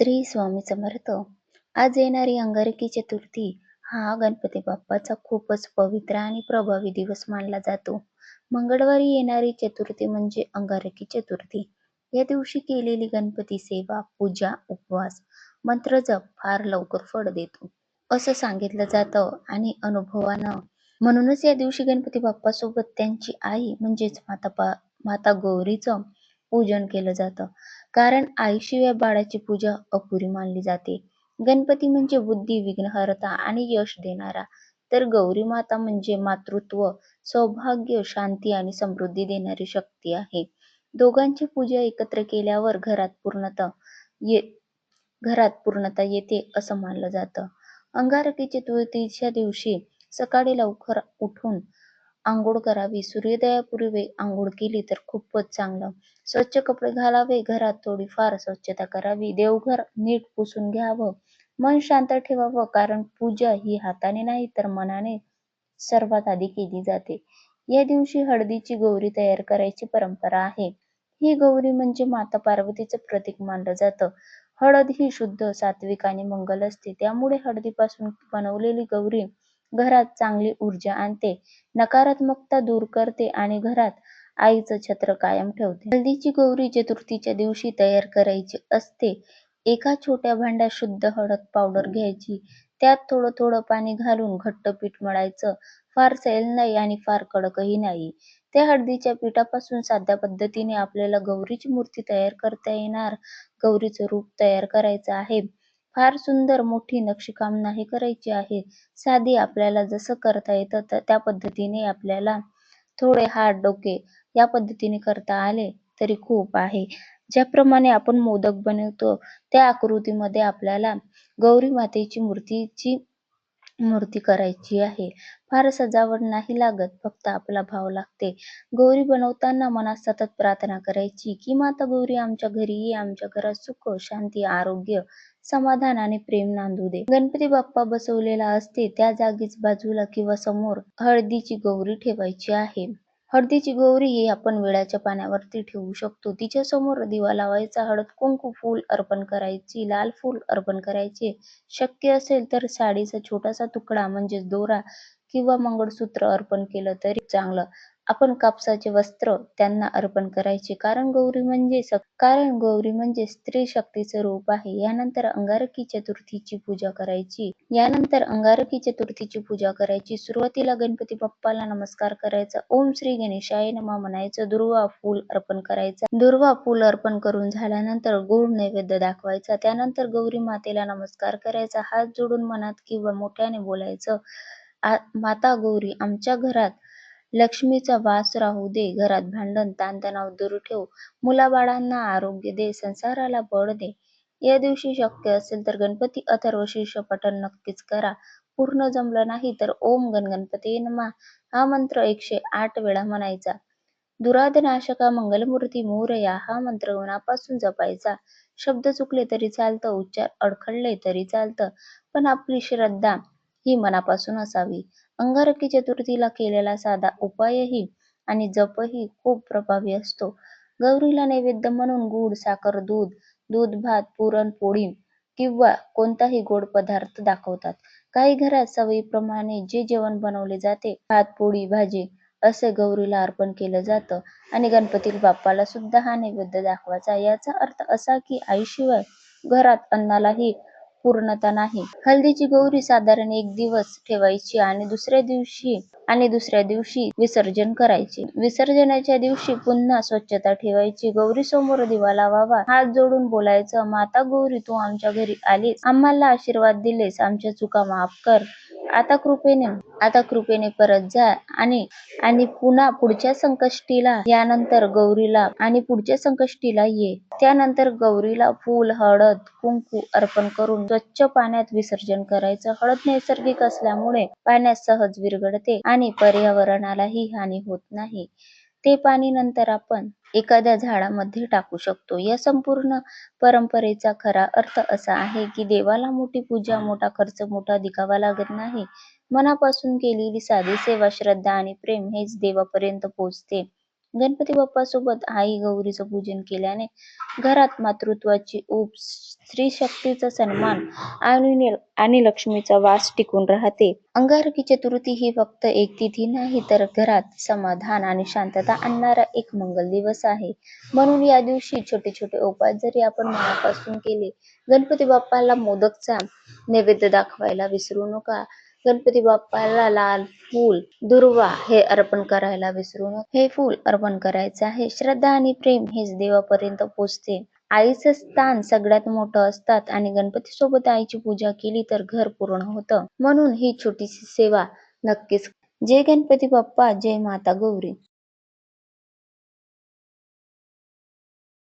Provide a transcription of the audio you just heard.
श्री स्वामी समर्थ. आज येणारी अंगारकी चतुर्थी हा गणपती बाप्पाचा खूपच पवित्र आणि प्रभावी दिवस मानला जातो. मंगळवारी येणारी चतुर्थी म्हणजे अंगारकी चतुर्थी या दिवशी केलेली गणपती सेवा पूजा उपवास मंत्र जप फार लवकर फळ देतो. असं सांगितलं जातं आणि अनुभवानं. म्हणूनच या दिवशी गणपती बाप्पासोबत त्यांची आई म्हणजेच माता पा माता गौरीचं पूजन केलं जातं. कारण आईशिवाय बाळाची पूजा अपुरी मानली जाते. गणपती म्हणजे बुद्धी विघ्नहर्ता आणि यश देणारा. तर गौरी माता म्हणजे मातृत्व सौभाग्य शांती आणि समृद्धी देणारी शक्ती आहे. दोघांची पूजा एकत्र केल्यावर घरात पूर्णता ये घरात पूर्णता येते असं मानलं जातं. अंगारकी चतुर्थीच्या दिवशी सकाळी लवकर उठून आंघोळ करावी. सूर्योदयापूर्वी आंघोळ केली तर खूपच चांगलं. स्वच्छ कपडे घालावे. घरात थोडीफार स्वच्छता करावी. देवघर नीट पुसून घ्यावं. मन शांत ठेवावं. कारण पूजा ही हाताने नाही तर मनाने सर्वात आधी केली जाते. या दिवशी हळदीची गौरी तयार करायची परंपरा आहे. ही गौरी म्हणजे माता पार्वतीचं प्रतीक मानलं जातं. हळद ही शुद्ध सात्विक आणि मंगल असते. त्यामुळे हळदीपासून बनवलेली गौरी घरात चांगली ऊर्जा आणते. नकारात्मकता दूर करते आणि घरात आईचं छत्र कायम ठेवते. हळदीची गौरी चतुर्थीच्या दिवशी तयार करायची असते. एका छोट्या भांड्यात शुद्ध हळद पावडर घ्यायची. त्यात थोडं थोडं पाणी घालून घट्ट पीठ मळायचं. फार सैल नाही आणि फार कडकही नाही. त्या हळदीच्या पिठापासून साध्या पद्धतीने आपल्याला गौरीची मूर्ती तयार करता येणार. गौरीचं रूप तयार करायचं आहे. फार सुंदर मोठी नक्षीकाम नाही करायची आहे. साधी आपल्याला जसं करता येतं त्या पद्धतीने आपल्याला थोडे हात डोके या पद्धतीने करता आले तरी खूप आहे. ज्याप्रमाणे आपण मोदक बनवतो त्या आकृतीमध्ये आपल्याला गौरी मातेची मूर्तीची मूर्ती करायची आहे. फार सजावट नाही लागत फक्त आपला भाव लागते. गौरी बनवताना मनात सतत प्रार्थना करायची की माता गौरी आमच्या घरी ये आमच्या घरात सुख शांती आरोग्य समाधान आणि प्रेम नांदू दे. गणपती बाप्पा बसवलेला असते त्या जागीच बाजूला किंवा समोर हळदीची गौरी ठेवायची आहे. हळदीची गौरी ही आपण वेळाच्या पाण्यावरती ठेवू शकतो. तिच्या समोर दिवा लावायचा हळद कुंकू फूल अर्पण करायची लाल फूल अर्पण करायचे. शक्य असेल तर साडीचा छोटासा तुकडा म्हणजेच दोरा किंवा मंगळसूत्र अर्पण केलं तरी चांगलं. आपण कापसाचे वस्त्र त्यांना अर्पण करायचे. कारण गौरी म्हणजे कारण गौरी म्हणजे स्त्री शक्तीचं रूप आहे. यानंतर अंगारकी चतुर्थीची पूजा करायची. यानंतर अंगारकी चतुर्थीची पूजा करायची. सुरुवातीला गणपती बाप्पाला नमस्कार करायचा. ओम श्री गणेशाय नमा म्हणायचं. दुर्वा फूल अर्पण करायचं. दुर्वा फूल अर्पण करून झाल्यानंतर गोड नैवेद्य दाखवायचा. त्यानंतर गौरी मातेला नमस्कार करायचा. हात जोडून मनात किंवा मोठ्याने बोलायचं. माता गौरी आमच्या घरात लक्ष्मीचा वास राहू दे घरात भांडण ताणतणाव दूर ठेव मुलाबाळांना आरोग्य दे संसाराला बळ दे. या दिवशी शक्य असेल तर गणपती अथर्व शीर्ष पठण नक्कीच करा. पूर्ण जमलं नाही तर ओम गणगणपती नमा. हा मंत्र एकशे आठ वेळा म्हणायचा. दुराधनाशका मंगलमूर्ती मोरया हा मंत्र मनापासून जपायचा. शब्द चुकले तरी चालतं उच्चार अडखळले तरी चालतं. पण आपली श्रद्धा ही मनापासून असावी. अंगारकी चतुर्थीला केलेला साधा उपायही आणि जपही खूप प्रभावी असतो. गौरीला नैवेद्य म्हणून गुड साखर दूध दूध भात पुरणपोळी किंवा कोणताही गोड पदार्थ दाखवतात. काही घरात सवयीप्रमाणे जे जेवण बनवले जाते भात पोळी भाजी असे गौरीला अर्पण केलं जातं आणि गणपती बाप्पाला सुद्धा हा नैवेद्य दाखवायचा. याचा अर्थ असा की आईशिवाय घरात अन्नालाही पूर्णता नाही. हल्दीची गौरी साधारण एक दिवस ठेवायची आणि दुसऱ्या दिवशी आणि दुसऱ्या दिवशी विसर्जन करायचे. विसर्जनाच्या दिवशी पुन्हा स्वच्छता ठेवायची. गौरी समोर दिवा लावावा हात जोडून बोलायचं माता गौरी तू आमच्या घरी आलीस. आम्हाला आशीर्वाद दिलेस. आमच्या चुका माफ कर. आता कृपेने आता कृपेने परत जा आणि आणि पुन्हा पुढच्या संकष्टीला यानंतर गौरीला आणि पुढच्या संकष्टीला ये. त्यानंतर गौरीला फूल हळद कुंकू अर्पण करून स्वच्छ पाण्यात विसर्जन करायचं. हळद नैसर्गिक असल्यामुळे पाण्यात सहज विरघळते आणि पर्यावरणालाही हानी होत नाही. ते पाणी नंतर आपण एखाद्या झाडामध्ये टाकू शकतो. या संपूर्ण परंपरेचा खरा अर्थ असा आहे की देवाला मोठी पूजा मोठा खर्च मोठा दिखावा लागत नाही. मनापासून केलेली साधी सेवा श्रद्धा आणि प्रेम हेच देवापर्यंत पोहोचते गणपती बाप्पासोबत आई गौरीचं पूजन केल्याने घरात मातृत्वाची ऊब स्त्री शक्तीचा सन्मान आणि आणि लक्ष्मीचा वास टिकून राहते. अंगारकी चतुर्थी ही फक्त एक तिथी नाही तर घरात समाधान आणि शांतता आणणारा एक मंगल दिवस आहे. म्हणून या दिवशी छोटे छोटे उपाय जरी आपण मनापासून केले गणपती बाप्पाला मोदकचा नैवेद्य दाखवायला विसरू नका. गणपती बाप्पाला लाल फूल दुर्वा हे अर्पण करायला विसरू नका. हे फूल अर्पण करायचे आहे. श्रद्धा आणि प्रेम हेच देवापर्यंत पोचते. आईचं स्थान सगळ्यात मोठं असतात आणि गणपती सोबत आईची पूजा केली तर घर पूर्ण होतं. म्हणून ही छोटीशी सेवा नक्कीच जय गणपती बाप्पा जय माता गौरी.